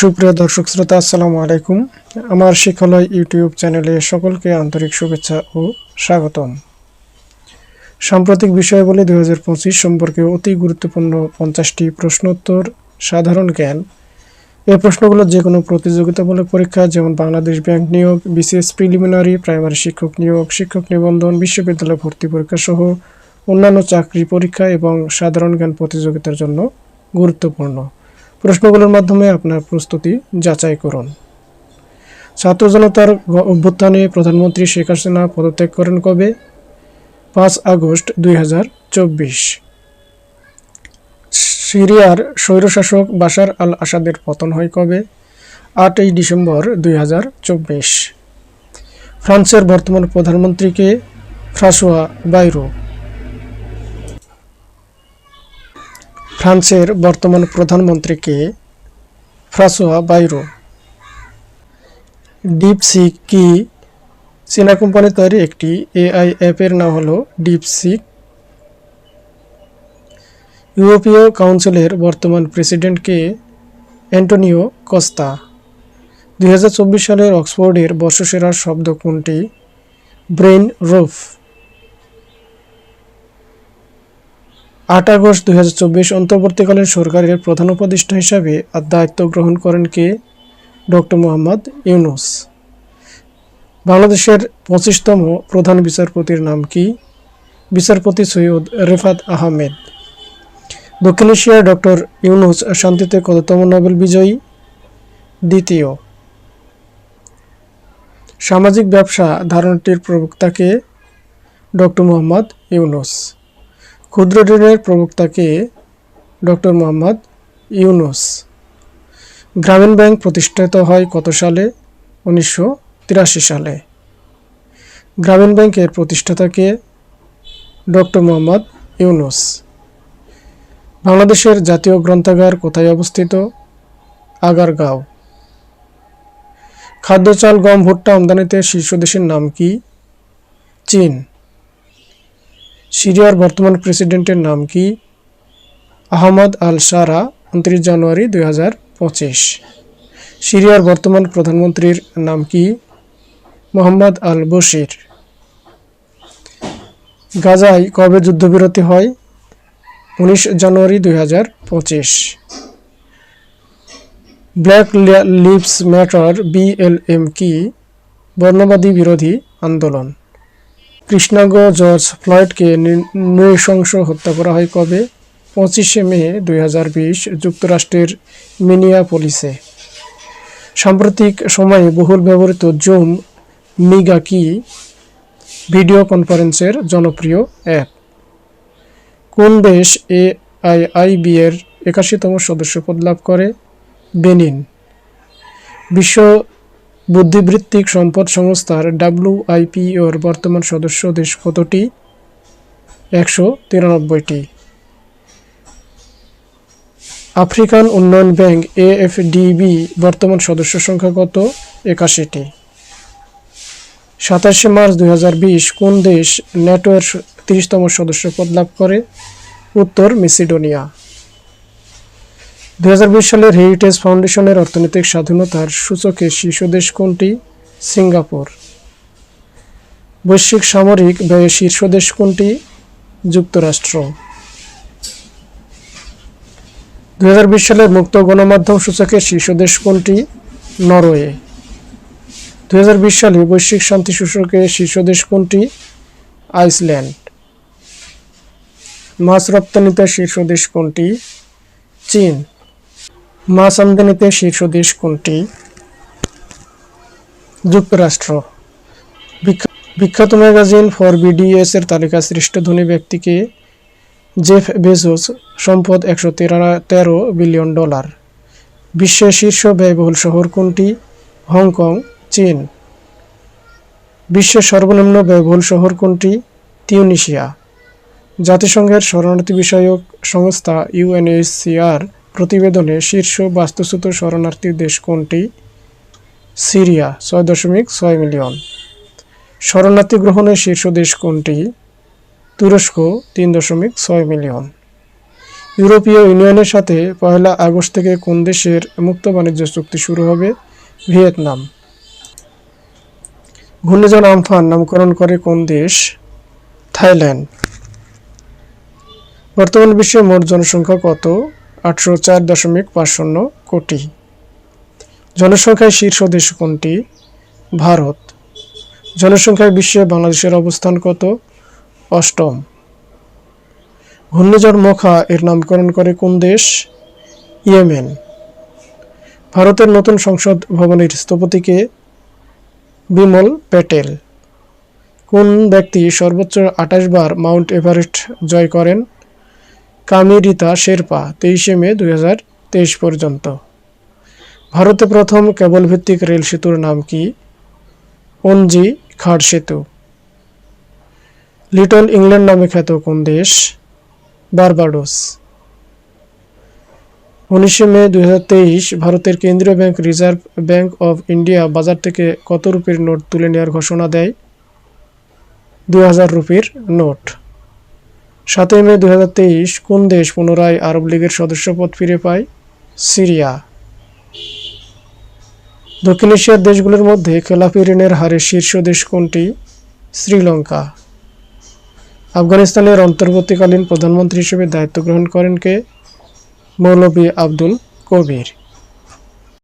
সুপ্রিয় দর্শক শ্রোতা, আসসালামু আলাইকুম। আমার শিক্ষালয় ইউটিউব চ্যানেলে সকলকে আন্তরিক শুভেচ্ছা ও স্বাগতম। সাম্প্রতিক বিষয়াবলী দুই হাজার পঁচিশ সম্পর্কে অতি গুরুত্বপূর্ণ পঞ্চাশটি প্রশ্নোত্তর সাধারণ জ্ঞান। এই প্রশ্নগুলো যে কোনো প্রতিযোগিতামূলক পরীক্ষা, যেমন বাংলাদেশ ব্যাংক নিয়োগ, বিসিএস প্রিলিমিনারি, প্রাইমারি শিক্ষক নিয়োগ, শিক্ষক নিবন্ধন, বিশ্ববিদ্যালয় ভর্তি পরীক্ষা সহ অন্যান্য চাকরি পরীক্ষা এবং সাধারণ জ্ঞান প্রতিযোগিতার জন্য গুরুত্বপূর্ণ। প্রশ্নগুলোর মাধ্যমে আপনার প্রস্তুতি যাচাই করুন। ছাত্র জনতার অভ্যুত্থানে প্রধানমন্ত্রী শেখ হাসিনা পদত্যাগ করেন কবে? পাঁচ আগস্ট দুই হাজার চব্বিশ। সিরিয়ার স্বৈরশাসক বাশার আল আসাদের পতন হয় কবে? আটই ডিসেম্বর দুই হাজার চব্বিশ। ফ্রান্সের বর্তমান প্রধানমন্ত্রীকে ফ্রাসোয়া বাইরো। ফ্রান্সের বর্তমান প্রধানমন্ত্রীকে ফ্রাসোয়া বাইরো। ডিপসিক কি চীনা কোম্পানি তৈরি একটি এআই অ্যাপের নাম হলো ডিপসিক ইউরোপীয় কাউন্সিলের বর্তমান প্রেসিডেন্টকে অ্যান্টোনিও কস্তা। দু হাজার চব্বিশ সালের অক্সফোর্ডের বর্ষসেরা শব্দ কোনটি? Brain roof. আট আগস্ট দুই হাজার চব্বিশ অন্তর্বর্তীকালীন সরকারের প্রধান উপদেষ্টা হিসাবে দায়িত্ব গ্রহণ করেন কে? ডক্টর মোহাম্মদ ইউনুস। বাংলাদেশের পঁচিশতম প্রধান বিচারপতির নাম কি? বিচারপতি সৈয়দ রেফাত আহমেদ। দক্ষিণ এশিয়ার ডক্টর ইউনুস শান্তিতে কততম নোবেল বিজয়ী? দ্বিতীয়। সামাজিক ব্যবসা ধারণাটির প্রবক্তাকে ডক্টর মোহাম্মদ ইউনুস। ক্ষুদ্র ঋণের প্রবক্তাকে ডক্টর মোহাম্মদ ইউনুস। গ্রামীণ ব্যাংক প্রতিষ্ঠিত হয় কত সালে? উনিশশো তিরাশি সালে। গ্রামীণ ব্যাংকের প্রতিষ্ঠাতাকে ডক্টর মোহাম্মদ ইউনুস। বাংলাদেশের জাতীয় গ্রন্থাগার কোথায় অবস্থিত? আগারগাঁও। খাদ্য চাল, গম, ভুট্টা আমদানিতে শীর্ষ দেশের নাম কি? চীন। সিরিয়ার বর্তমান প্রেসিডেন্টের নাম কি? আহমদ আল সারা উনত্রিশ জানুয়ারি দুই হাজার পঁচিশ। সিরিয়ার বর্তমান প্রধানমন্ত্রীর নাম কি? মোহাম্মদ আল বশির গাজায় কবে যুদ্ধবিরতি হয়? উনিশ জানুয়ারি দুই হাজার পঁচিশ। ব্ল্যাক লিভস ম্যাটার বিএলএম কি? বর্ণবাদী বিরোধী আন্দোলন। কৃষ্ণাঙ্গ জর্জ ফ্লয়েডকে নৃশংস হত্যা করা হয় কবে? পঁচিশে মে দুই হাজার বিশ, যুক্তরাষ্ট্রের মিনিয়াপোলিসে। সাম্প্রতিক সময়ে বহুল ব্যবহৃত জুম মিগা কি ভিডিও কনফারেন্সের জনপ্রিয় অ্যাপ। কোন দেশ এ আই আই এর একাশিতম সদস্যপদ লাভ করে? বেনিন। বিশ্ব বুদ্ধিবৃত্তিক সম্পদ সংস্থার ডাব্লিউআইপিওর বর্তমান সদস্য দেশ কতটি? একশো তিরানব্বইটি। আফ্রিকান উন্নয়ন ব্যাংক এএফডিবি বর্তমান সদস্য সংখ্যা কত? একাশিটি। সাতাশে মার্চ দু হাজার বিশ কোন দেশ ন্যাটোর তিরিশতম সদস্য পদ লাভ করে? উত্তর মেসিডোনিয়া। দুই হাজার বিশ সালের হেরিটেজ ফাউন্ডেশনের অর্থনৈতিক স্বাধীনতার সূচকে শীর্ষ দেশ কোনটি? সিঙ্গাপুর। বৈশ্বিক সামরিক ব্যয়ে শীর্ষ দেশ কোনটি? যুক্তরাষ্ট্র। দু হাজার বিশ সালের মুক্ত গণমাধ্যম সূচকের শীর্ষ দেশ কোনটি? নরওয়ে। দুই সালে বৈশ্বিক শান্তি সূচকে শীর্ষ দেশ কোনটি? আইসল্যান্ড। মাছ রপ্তানিতে শীর্ষ দেশ কোনটি? চীন। মাছ আমদানিতে শীর্ষ দেশ কোনটি? যুক্তরাষ্ট্র। বিখ্যা- বিখ্যাত ম্যাগাজিন ফর বিডিএস এর তালিকা শ্রেষ্ঠ ধনী ব্যক্তিকে জেফ বেজোস সম্পদ একশো তেরো বিলিয়ন ডলার। বিশ্বের শীর্ষ ব্যয়বহুল শহর কোনটি? হংকং, চীন। বিশ্বের সর্বনিম্ন ব্যয়বহুল শহর কোনটি? তিউনিশিয়া। জাতিসংঘের শরণার্থী বিষয়ক সংস্থা ইউএনএইচসিআর প্রতিবেদনে শীর্ষ বাস্তুচ্যুত শরণার্থী দেশ কোনটি? সিরিয়া, ছয় দশমিক ছয় মিলিয়ন। শরণার্থী গ্রহণের শীর্ষ দেশ কোনটি? তুরস্ক, তিন দশমিক ছয় মিলিয়ন। ইউরোপীয় ইউনিয়নের সাথে পয়লা আগস্ট থেকে কোন দেশের মুক্ত বাণিজ্য চুক্তি শুরু হবে? ভিয়েতনাম। ঘূর্ণিঝড় আমফান নামকরণ করে কোন দেশ? থাইল্যান্ড। বর্তমান বিশ্বে মোট জনসংখ্যা কত? আটশো চার দশমিক পাঁচ শূন্য কোটি। জনসংখ্যায় শীর্ষ দেশ কোনটি? ভারত। জনসংখ্যায় বিশ্বে বাংলাদেশের অবস্থান কত? অষ্টম। ঘূর্ণিঝড় মোখা এর নামকরণ করে কোন দেশ? ইয়েমেন। ভারতের নতুন সংসদ ভবনের স্থপতিকে বিমল প্যাটেল। কোন ব্যক্তি সর্বোচ্চ আঠাশ বার মাউন্ট এভারেস্ট জয় করেন? কামিরিতা শেরপা তেইশে মে দু হাজার তেইশ পর্যন্ত। ভারতে প্রথম কেবল ভিত্তিক রেল সেতুর নাম কি? পনজি খাড় সেতু। লিটল ইংল্যান্ড নামে খ্যাত কোন দেশ? বারবাডোস। উনিশে মে দু হাজার তেইশ ভারতের কেন্দ্রীয় bank reserve bank of India বাজার থেকে কত রুপির নোট তুলে নেওয়ার ঘোষণা দেয়? দুই হাজার রুপির নোট। সাতই মে দু হাজার তেইশ কোন দেশ পুনরায় আরব লীগের সদস্যপদ ফিরে পায়? সিরিয়া। দক্ষিণ এশিয়ার দেশগুলোর মধ্যে খেলাফি ঋণের হারে শীর্ষ দেশ কোনটি? শ্রীলঙ্কা। আফগানিস্তানের অন্তর্বর্তীকালীন প্রধানমন্ত্রী হিসেবে দায়িত্ব গ্রহণ করেন কে? মৌলভী আব্দুল কবির।